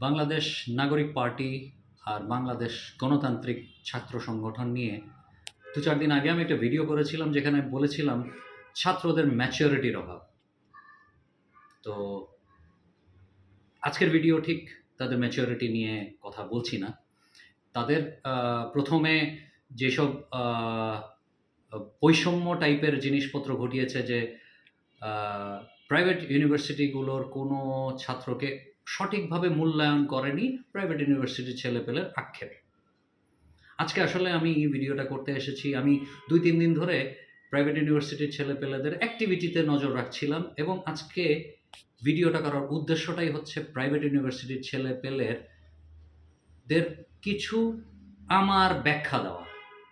বাংলাদেশ নাগরিক পার্টি আর বাংলাদেশ গণতান্ত্রিক ছাত্র সংগঠন নিয়ে দু চার দিন আগে আমি একটা ভিডিও করেছিলাম যেখানে বলেছিলাম ছাত্রদের ম্যাচিওরিটির অভাব। তো আজকের ভিডিও ঠিক তাদের ম্যাচিওরিটি নিয়ে কথা বলছি না। তাদের প্রথমে যেসব বৈষম্য টাইপের জিনিসপত্র ঘটিয়েছে যে প্রাইভেট ইউনিভার্সিটিগুলোর কোনো ছাত্রকে সঠিকভাবে মূল্যায়ন করেনি প্রাইভেট ইউনিভার্সিটির ছেলেপেলের আক্ষেপ। আজকে আসলে আমি এই ভিডিওটা করতে এসেছি। আমি দুই, তিন দিন ধরে প্রাইভেট ইউনিভার্সিটির ছেলেপেলেদের অ্যাক্টিভিটিতে নজর রাখছিলাম এবং আজকে ভিডিওটা করার উদ্দেশ্যটাই হচ্ছে প্রাইভেট ইউনিভার্সিটির ছেলেপেলের দের কিছু আমার ব্যাখ্যা দেওয়া।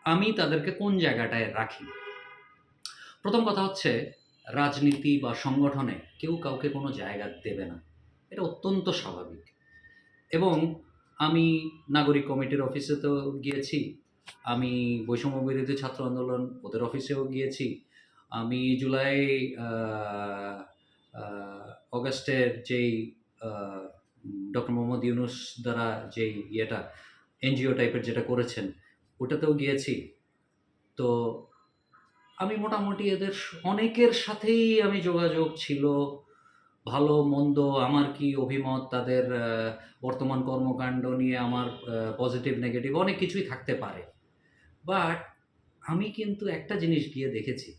আমি তাদেরকে কোন জায়গাটায় রাখি? প্রথম কথা হচ্ছে রাজনীতি বা সংগঠনে কেউ কাউকে কোনো জায়গা দেবে না। এটা অত্যন্ত স্বাভাবিক। এবং আমি নাগরিক কমিটির অফিসেতেও গিয়েছি, আমি বৈষম্য বিরোধী ছাত্র আন্দোলন ওদের অফিসেও গিয়েছি, আমি জুলাই অগাস্টের যেই ডক্টর মোহাম্মদ ইউনুস দ্বারা যেই ইয়েটা, এনজিও টাইপের যেটা করেছেন, ওটাতেও গিয়েছি। তো আমি মোটামুটি এদের অনেকের সাথেই আমি যোগাযোগ ছিল ভালো, মন্দ, আমার কি অভিমত, তাদের বর্তমান কর্মকাণ্ড নিয়ে আমার পজিটিভ নেগেটিভ অনেক কিছুই থাকতে পারে। বাট আমি কিন্তু একটা জিনিস গিয়ে দেখেছি,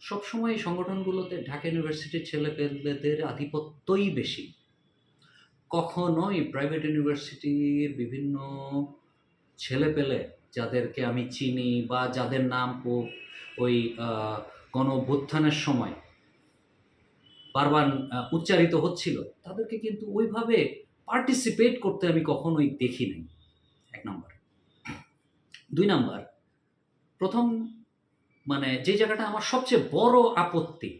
সবসময় এই সংগঠনগুলোতে ঢাকা ইউনিভার্সিটির ছেলেপেলেদের আধিপত্যই বেশি। কখনোই প্রাইভেট ইউনিভার্সিটির বিভিন্ন ছেলেপেলে যাদেরকে আমি চিনি বা যাদের নাম ও- ওই গণ সময় বারবার উচ্চারিত হচ্ছিল, তাদেরকে কিন্তু ওইভাবে পার্টিসিপেট করতে আমি কখনোই দেখি নাই। এক নম্বর। দুই নাম্বার, প্রথম মানে যে জায়গাটা আমার সবচেয়ে বড় আপত্তি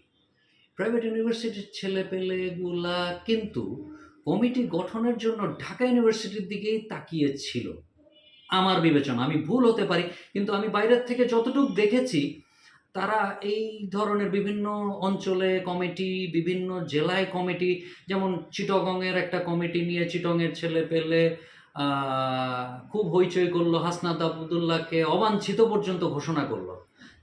প্রাইভেট ইউনিভার্সিটির ছেলেপেলেগুলা কিন্তু কমিটি গঠনের জন্য ঢাকা ইউনিভার্সিটির দিকেই তাকিয়েছিল। আমার বিবেচনা, আমি ভুল হতে পারি, কিন্তু আমি বাইরের থেকে যতটুকু দেখেছি তারা এই ধরনের বিভিন্ন অঞ্চলে কমিটি, বিভিন্ন জেলায় কমিটি, যেমন চিটগংয়ের একটা কমিটি নিয়ে চিটংয়ের ছেলে পেলে খুব হইচই করল, হাসনাত আবদুল্লাহকে অবাঞ্ছিত পর্যন্ত ঘোষণা করল।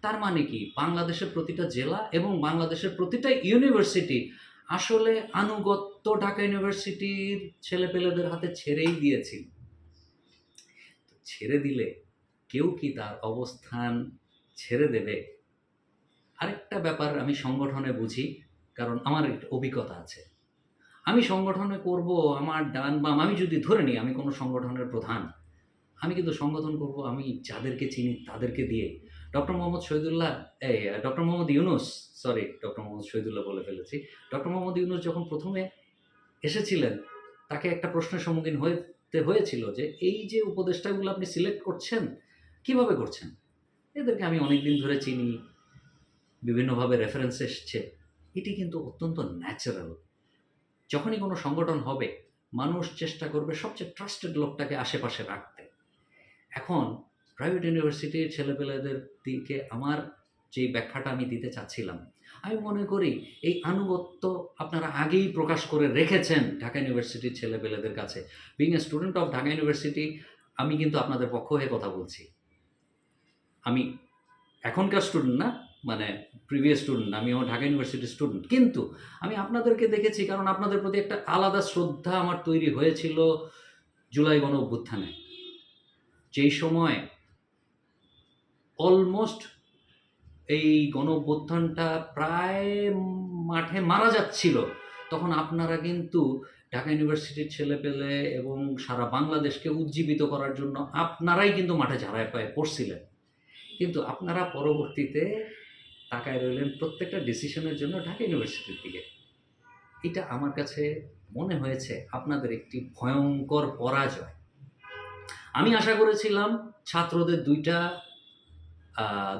তার মানে কি? বাংলাদেশের প্রতিটা জেলা এবং বাংলাদেশের প্রতিটা ইউনিভার্সিটি আসলে আনুগত্য ঢাকা ইউনিভার্সিটির ছেলেপেলেদের হাতে ছেড়েই দিয়েছিল ছেড়ে দিলে কেউ কি তার অবস্থান ছেড়ে দেবে? আরেকটা ব্যাপার আমি সংগঠনে বুঝি, কারণ আমার একটা অভিজ্ঞতা আছে। আমি সংগঠনে করব, আমার ডান বাম, আমি যদি ধরে নিই, আমি কোনো সংগঠনের প্রধান, আমি কিন্তু সংগঠন করব, আমি যাদেরকে চিনি তাদেরকে দিয়ে। ডক্টর মোহাম্মদ শহীদুল্লাহ, এই, doctor Mohammad Yunus sorry doctor Mohammad Shahidullah বলে ফেলেছি। ডক্টর মোহাম্মদ ইউনুস যখন প্রথমে এসেছিলেন, তাকে একটা প্রশ্নের সম্মুখীন হতে হয়েছিল যে, এই যে উপদেষ্টাগুলো আপনি সিলেক্ট করছেন, কীভাবে করছেন? এদেরকে আমি অনেক দিন ধরে চিনি বিভিন্নভাবে রেফারেন্স এসছে, এটি কিন্তু অত্যন্ত ন্যাচারাল যখনই কোনো সংগঠন হবে, মানুষ চেষ্টা করবে সবচেয়ে ট্রাস্টেড লোকটাকে আশেপাশে রাখতে। এখন প্রাইভেট ইউনিভার্সিটির ছেলেপেলেদের দিকে আমার যে ব্যাখ্যাটা আমি দিতে চাচ্ছিলাম, আমি মনে করি এই আনুগত্য আপনারা আগেই প্রকাশ করে রেখেছেন ঢাকা ইউনিভার্সিটির ছেলেপেলেদের কাছে। Being a student of Dhaka university আমি কিন্তু আপনাদের পক্ষ হয়ে কথা বলছি। আমি এখনকার স্টুডেন্ট না মানে প্রিভিয়াস স্টুডেন্ট আমি আমার ঢাকা ইউনিভার্সিটির স্টুডেন্ট কিন্তু আমি আপনাদেরকে দেখেছি, কারণ আপনাদের প্রতি একটা আলাদা শ্রদ্ধা আমার তৈরি হয়েছিল জুলাই গণ অভ্যুত্থানে। যেই সময় অলমোস্ট এই গণ অভ্যুত্থানটা প্রায় মাঠে মারা যাচ্ছিল, তখন আপনারা কিন্তু ঢাকা ইউনিভার্সিটির ছেলেপেলে এবং সারা বাংলাদেশকে উজ্জীবিত করার জন্য আপনারাই কিন্তু মাঠে ঝাড়ায় পায়ে পড়ছিলেন। কিন্তু আপনারা পরবর্তীতে তাকায় রইলেন প্রত্যেকটা ডিসিশনের জন্য ঢাকা ইউনিভার্সিটির দিকে। এটা আমার কাছে মনে হয়েছে আপনাদের একটি ভয়ঙ্কর পরাজয়। আমি আশা করেছিলাম ছাত্রদের দুইটা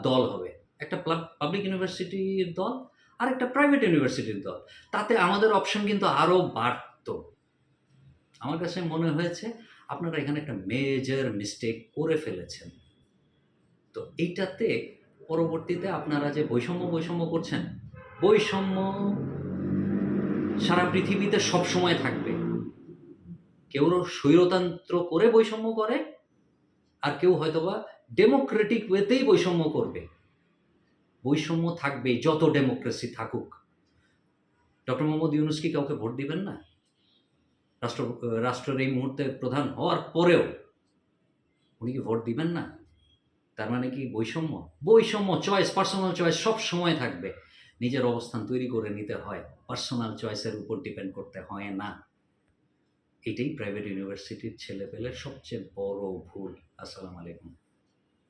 দল হবে। একটা পাবলিক ইউনিভার্সিটির দল, আর একটা প্রাইভেট ইউনিভার্সিটির দল। তাতে আমাদের অপশন কিন্তু আরও বাড়তো। আমার কাছে মনে হয়েছে আপনারা এখানে একটা মেজর মিস্টেক করে ফেলেছেন। তো এইটাতে পরবর্তীতে আপনারা যে বৈষম্য বৈষম্য করছেন, বৈষম্য সারা পৃথিবীতে সব সময় থাকবে। কেউ স্বৈরতন্ত্র করে বৈষম্য করে, আর কেউ হয়তোবা ডেমোক্রেটিক ওয়েতেই বৈষম্য করবে। বৈষম্য থাকবে যত ডেমোক্রেসি থাকুক। ডক্টর মোহাম্মদ ইউনুস কি কাউকে ভোট দিবেন না? রাষ্ট্র, রাষ্ট্রের এই মুহূর্তে প্রধান হওয়ার পরেও উনি কি ভোট দিবেন না? তার মানে কি? বৈষম্য। বৈষম্য চয়েস পার্সোনাল চয়েস সব সময় থাকবে। নিজের অবস্থান তৈরি করে নিতে হয়। পার্সোনাল চয়েসের উপর ডিপেন্ড করতে হয় না। এটাই প্রাইভেট ইউনিভার্সিটির ছেলেপেলের সবচেয়ে বড় ভুল। আসসালামু আলাইকুম।